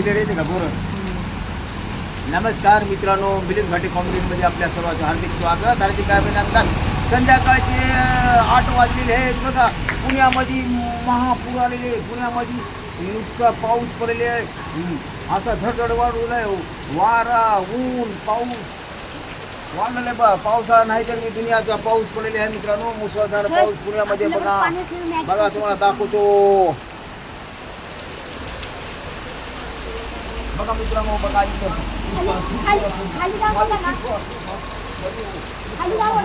Clear येते का bore. नमस्कार मित्रांनो मिलिंद घाटे कॉमेडीमध्ये आपल्या सर्वांचं हार्दिक स्वागत. हार्दिक अभिनंदन. संध्याकाळचे आठ वाजलेले आहेत. बघा पुण्यामध्ये महापूर आलेले. पुण्यामध्ये नुसता पाऊस पडलेले आहे. असा धडधड वाढवला आहे वारा ऊन पाऊस. वाढलेलं बा. पावसाळा नाही तर मी दुनियाचा पाऊस पडलेला आहे मित्रांनो. मुसळधार पाऊस पुण्यामध्ये बघा. बघा तुम्हाला दाखवतो. बघा मित्रांनो बघा इथं. खाली दाखवला ना. जाऊ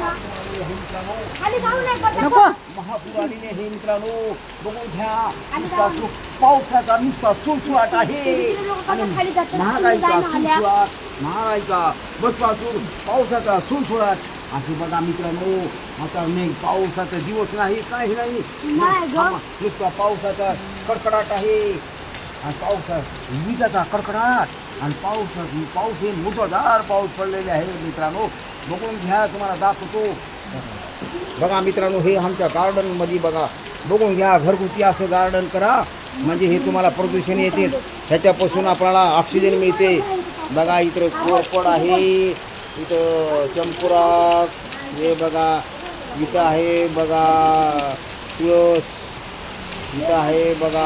नको. महापूर आलेले हे मित्रांनो बघून घ्या. नुसता? सु- पावसाचा नुसता सुळसुळाट आहे. आणि खाली जातात, तुम्ही महागाईचा जायला आल्या. सुळसुळाट महागाईचा बसपासून पावसाचा सुळसुळाट. असे बघा मित्रांनो आता नाही पावसाचा दिवस नाही काही नाही. नाही गं. थांबा. नुसता पावसाचा कडकडाट आहे. आणि पावसा विजाचा कडकडाट आणि पाऊस पाऊस हे मुसळधार पाऊस पडलेले आहे मित्रांनो. बघून घ्या तुम्हाला दाखवतो. बघा मित्रांनो हे आमच्या गार्डनमध्ये बघा. बघून घ्या घरगुती असं गार्डन करा. म्हणजे हे तुम्हाला प्रदूषण येते. ह्याच्यापासून आपल्याला ऑक्सिजन मिळते. बघा इथं कोरपड आहे. इथं चंपुरा हे बघा. इथं आहे बघा. तुळस. इथं आहे बघा.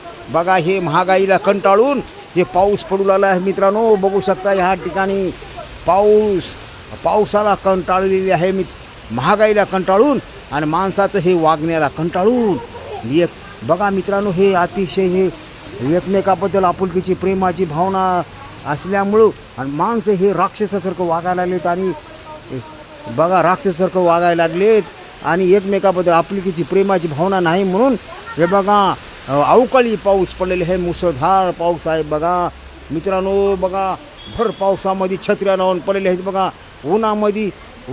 बघा हे महागाईला कंटाळून हे पाऊस पडू लागला आहे मित्रांनो. बघू शकता ह्या ठिकाणी पाऊस पावसाला कंटाळलेली आहे मी. महागाईला कंटाळून आणि माणसाचं हे वागण्याला कंटाळून. एक बघा मित्रांनो हे अतिशय हे एकमेकाबद्दल आपुलकीची प्रेमाची भावना असल्यामुळं आणि माणसं हे राक्षसासारखं वागायला लागलेत आणि बघा राक्षसासारखं वागायला लागलेत आणि एकमेकाबद्दल आपुलकीची प्रेमाची भावना नाही म्हणून. हे बघा अवकाळी पाऊस पडलेले हे मुसळधार पाऊस आहे बघा. मित्रांनो बघा भर पावसामध्ये छत्र्या लावून पडलेले आहेत बघा. उन्हामध्ये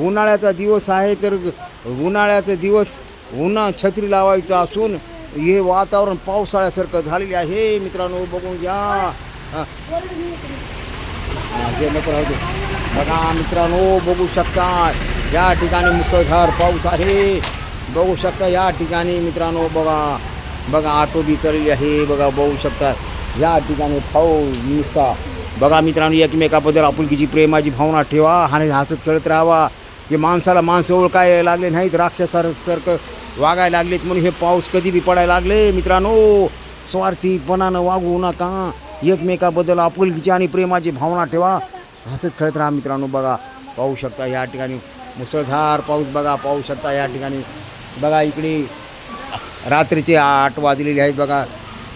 उन्हाळ्याचा दिवस आहे तर उन्हाळ्याचा दिवस उन्हा छत्री लावायचं असून हे वातावरण पावसाळ्यासारखं झालेले आहे. मित्रांनो बघून घ्या. बघा मित्रांनो बघू शकता या ठिकाणी मुसळधार पाऊस आहे. बघू शकता या ठिकाणी मित्रांनो बघा. बघा ऑटो बी आहे बघा बघू शकता. या ठिकाणी पाऊस नुसता. बघा मित्रांनो एकमेकाबद्दल आपुलकीची प्रेमाची भावना ठेवा. आणि हसत खेळत राहावा. जे माणसाला माणसं ओळखायला लागले नाहीत राक्षसारखं वागायला लागलेत म्हणून हे पाऊस कधी बी पडायला लागले. मित्रांनो स्वार्थीपणानं वागू नका. एकमेकाबद्दल आपुलकीची आणि प्रेमाची भावना ठेवा. हसत खेळत राहा मित्रांनो बघा. पाहू शकता या ठिकाणी मुसळधार पाऊस बघा पाहू शकता या ठिकाणी. बघा इकडे रात्रीचे आठ वाजलेले आहेत. बघा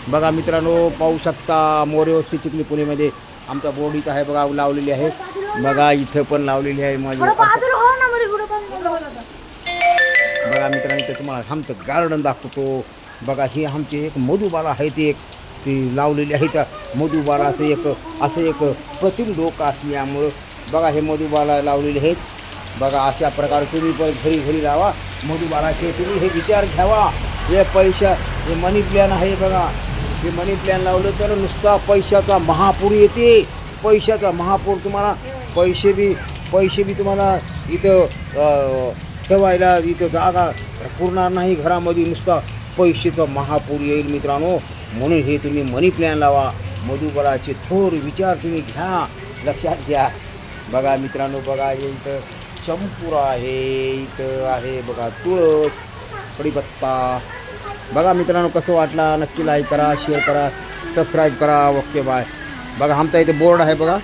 बघा मित्रांनो पाहू शकता मोरेवस्ती चिखली पुणेमध्ये आमचा बोर्ड इथं आहे. बघा लावलेली आहे. बघा इथं पण लावलेली आहे माझी हो पण बघा मित्रांनो इथं तुम्हाला आमचं गार्डन दाखवतो. बघा हे आमचे एक मधुबाला आहे ते एक. ती लावलेली आहे त्या मधुबालाचं एक असं एक प्रतिम डोकं असल्यामुळं बघा हे मधुबाला लावलेले आहेत. बघा अशा प्रकारे तुम्ही पण घरी घरी लावा. मधुबालाचे तुम्ही हे विचार घ्यावा. हे पैशा हे मनी प्लॅन आहे बघा. हे मनी प्लॅन लावलं तर नुसता पैशाचा महापूर येते. पैशाचा महापूर तुम्हाला पैसे बी पैसे बी तुम्हाला इथं ठेवायला इथं जागा पुरणार नाही घरामध्ये. नुसता पैशाचा महापूर येईल मित्रांनो. म्हणून हे तुम्ही मनी प्लॅन लावा. मधुबराचे थोर विचार तुम्ही घ्या. लक्षात घ्या. बघा मित्रांनो बघा हे इथं चंपूर आहे इथं आहे बघा तुळस. कढीपत्ता बघा मित्रांनो कसं वाटला नक्की लाईक करा शेअर करा सबस्क्राईब करा ओके बाय बघा आमचा इथे बोर्ड आहे बघा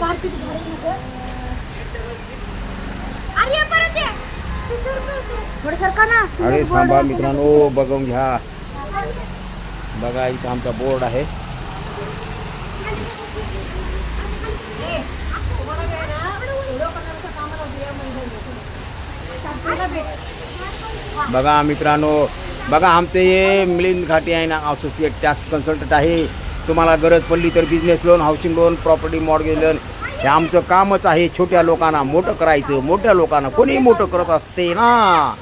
कार्तिक अरे थांबा मित्रांनो बघून घ्या बघा इथं आमचा बोर्ड आहे बघा मित्रांनो बघा आमचे हे मिलिंद घाटे आहे ना असोसिएट टॅक्स कन्सल्टंट आहे. तुम्हाला गरज पडली तर business loan housing loan property mortgage loan हे आमचं कामच आहे छोट्या लोकांना मोठं करायचं मोठ्या लोकांना. कोणी मोठं करत असते ना.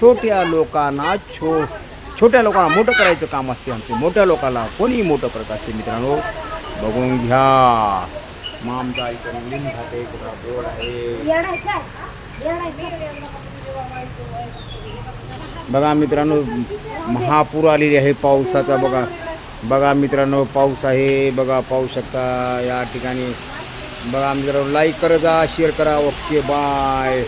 छोट्या लोकांना छो छोट्या लोकांना मोठं करायचं काम असते आमचे. मोठ्या लोकांना कोणी मोठं करत असते मित्रांनो. बघून घ्या. मग आमचा इथं खाते घाटे बोर्ड आहे. बघा मित्रांनो महापूर आलेली आहे पावसाचा. बघा बघा मित्रांनो पाऊस आहे. बघा पाहू शकता या ठिकाणी. बघा मित्रांनो लाईक करा जा शेअर करा. Okay bye